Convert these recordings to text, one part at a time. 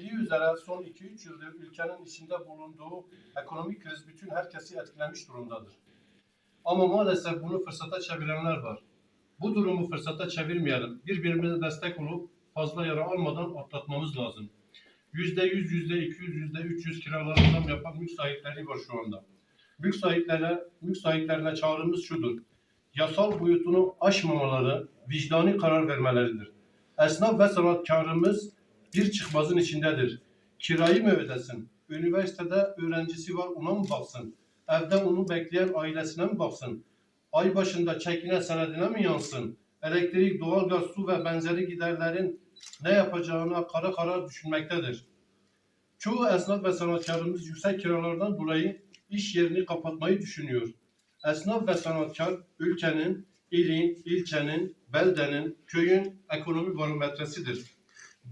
Bilindiği üzere son 2-3 yıldır ülkenin içinde bulunduğu ekonomik kriz bütün herkesi etkilemiş durumdadır. Ama maalesef bunu fırsata çevirenler var. Bu durumu fırsata çevirmeyelim. Birbirimize destek olup fazla yara almadan atlatmamız lazım. Yüzde yüz, yüzde iki yüz, yüzde üç yüz kiralara yapan mülk sahipleri var şu anda. Mülk sahiplerine, mülk sahiplerine çağrımız şudur. Yasal boyutunu aşmamaları, vicdani karar vermeleridir. Esnaf ve sanatkarımız bir çıkmazın içindedir. Kirayı mı ödesin? Üniversitede öğrencisi var ona mı baksın? Evde onu bekleyen ailesine mi baksın? Ay başında çekine senedine mi yansın? Elektrik, doğalgaz, su ve benzeri giderlerin ne yapacağına kara kara düşünmektedir. Çoğu esnaf ve sanatkarımız yüksek kiralardan dolayı iş yerini kapatmayı düşünüyor. Esnaf ve sanatkar ülkenin, ilin, ilçenin, beldenin, köyün ekonomi barometresidir.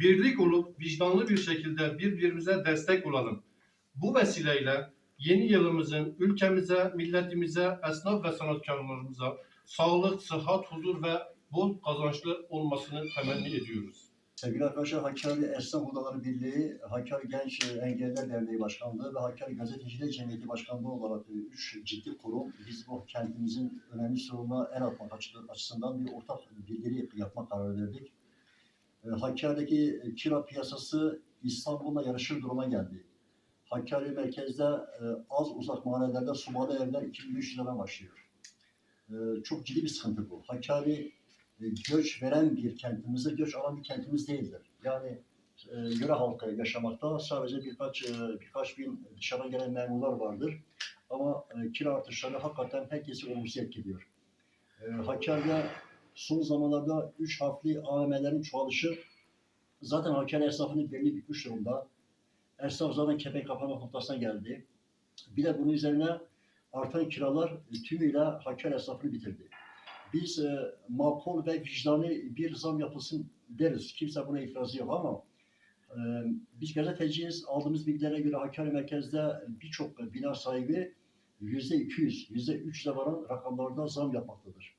Birlik olup vicdanlı bir şekilde birbirimize destek olalım. Bu vesileyle yeni yılımızın ülkemize, milletimize, esnaf ve sanatkarlarımıza sağlık, sıhhat, huzur ve bol kazançlı olmasını temenni ediyoruz. Sevgili arkadaşlar, Hakkari Esnaf Odaları Birliği, Hakkari Genç Engelliler Derneği Başkanlığı ve Hakkari Gazeteciler Cemiyeti Başkanlığı olarak e, üç ciddi kurum biz bu kentimizin önemli sorununa el atmak açı- açısından bir ortak bildiri yapmak kararı verdik. E, Hakkari'deki kira piyasası İstanbul'la yarışır duruma geldi. Hakkari merkezde e, az uzak mahallelerde sumalı evler 2500 lira başlıyor. E, Çok ciddi bir sıkıntı bu. Hakkari e, göç veren bir kentimizde göç alan bir kentimiz değildir. Yani e, yöre halkı yaşamakta sadece birkaç e, birkaç bin dışarıdan gelen memurlar vardır. Ama e, kira artışları hakikaten herkesi olumsuz etkiliyor. E, Hakkari'de son zamanlarda üç harfli AVM'lerin çoğalışı zaten Hakkari esnafının belli bitmiş durumda. Esnaf zaten kepenk kapanma noktasına geldi. Bir de bunun üzerine artan kiralar tümüyle Hakkari esnafını bitirdi biz e, makul ve vicdani bir zam yapılsın deriz. Kimse buna itirazı yok ama e, biz gazeteciyiz. Aldığımız bilgilere göre Hakkari merkezde birçok bina sahibi yüzde 200, yüzde 3 varan rakamlarda zam yapmaktadır.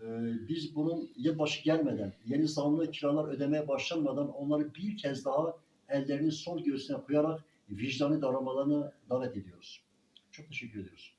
E, biz bunun yılbaşı gelmeden, yeni zamlı kiralar ödemeye başlanmadan onları bir kez daha ellerini sol göğsüne koyarak vicdani davranmalarını davet ediyoruz. Çok teşekkür ediyoruz.